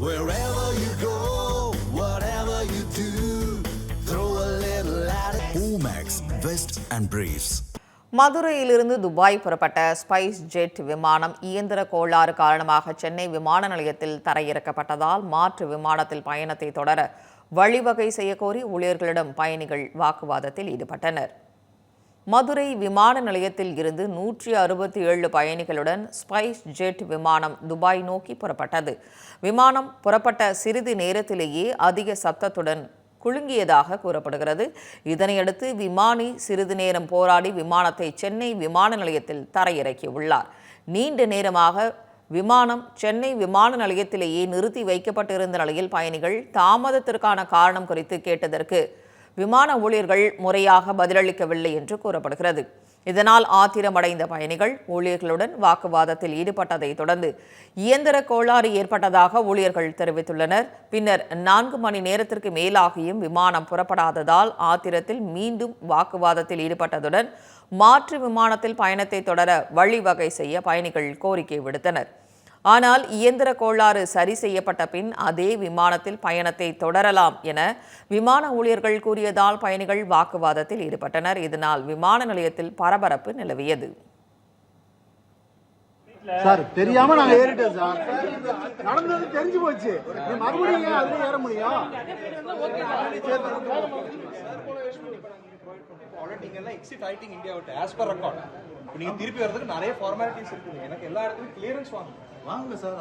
Wherever you go, whatever you do, throw a little at it. Omax, Vest and Briefs. மதுரையிலிருந்து Dubai புறப்பட்ட spice jet விமானம் இயந்திர கோளாறு காரணமாக சென்னை விமான நிலையத்தில் தரையிறக்கப்பட்டதால் மாற்று விமானத்தில் பயணத்தை தொடர வழிவகை செய்யக்கோரி ஊழியர்களிடம் பயணிகள் வாக்குவாதத்தில் ஈடுபட்டனர் மதுரை விமான நிலையத்தில் இருந்து நூற்றி அறுபத்தி ஏழு பயணிகளுடன் ஸ்பைஸ் ஜெட் விமானம் துபாய் நோக்கி புறப்பட்டது. விமானம் புறப்பட்ட சிறிது நேரத்திலேயே அதிக சத்தத்துடன் குலுங்கியதாக கூறப்படுகிறது. இதனையடுத்து விமானி சிறிது நேரம் போராடி விமானத்தை சென்னை விமான நிலையத்தில் தரையிறக்கியுள்ளார். நீண்ட நேரமாக விமானம் சென்னை விமான நிலையத்திலேயே நிறுத்தி வைக்கப்பட்டிருந்த நிலையில் பயணிகள் தாமதத்திற்கான காரணம் குறித்து கேட்டதற்கு விமான ஊழியர்கள் முறையாக பதிலளிக்கவில்லை என்று கூறப்படுகிறது. இதனால் ஆத்திரமடைந்த பயணிகள் ஊழியர்களுடன் வாக்குவாதத்தில் ஈடுபட்டதை தொடர்ந்து இயந்திர கோளாறு ஏற்பட்டதாக ஊழியர்கள் தெரிவித்துள்ளனர். பின்னர் நான்கு மணி நேரத்திற்கு மேலாகியும் விமானம் புறப்படாததால் ஆத்திரத்தில் மீண்டும் வாக்குவாதத்தில் ஈடுபட்டதுடன் மாற்று விமானத்தில் பயணத்தை தொடர வழிவகை செய்ய பயணிகள் கோரிக்கை விடுத்தனர். ஆனால் இயந்திர கோளாறு சரி செய்யப்பட்ட பின் அதே விமானத்தில் பயணத்தை தொடரலாம் என விமான ஊழியர்கள் கூறியதால் பயணிகள் வாக்குவாதத்தில் ஈடுபட்டனர். இதனால் விமான நிலையத்தில் பரபரப்பு நிலவியது. சார் தெரியாம நாங்க ஏறிட்டோம் சார். நடந்தது தெரிஞ்சு போச்சு. நீ மறுபடியும் அதுல ஏற முடியும்? ஆல்ரெடி நீங்க எல்லாம் எக்ஸிட் ஆயிட்டீங்க இந்தியா விட்டு ஆஸ் பர் ரெக்கார்ட் நீங்க திருப்பி வரதுக்கு நிறைய ஃபார்மாலிட்டிஸ் இருக்குது. எனக்கு எல்லா இடத்துலயும் கிளியரன்ஸ் வாங்க. வாங்க சார்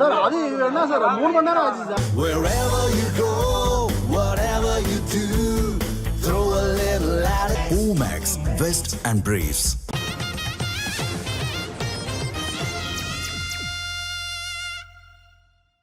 சார் அது என்ன சார்? மூணு மணி நேரம் ஆச்சு sir. Wherever you go, whatever you do, throw a little at it. Omax, Vest and Briefs.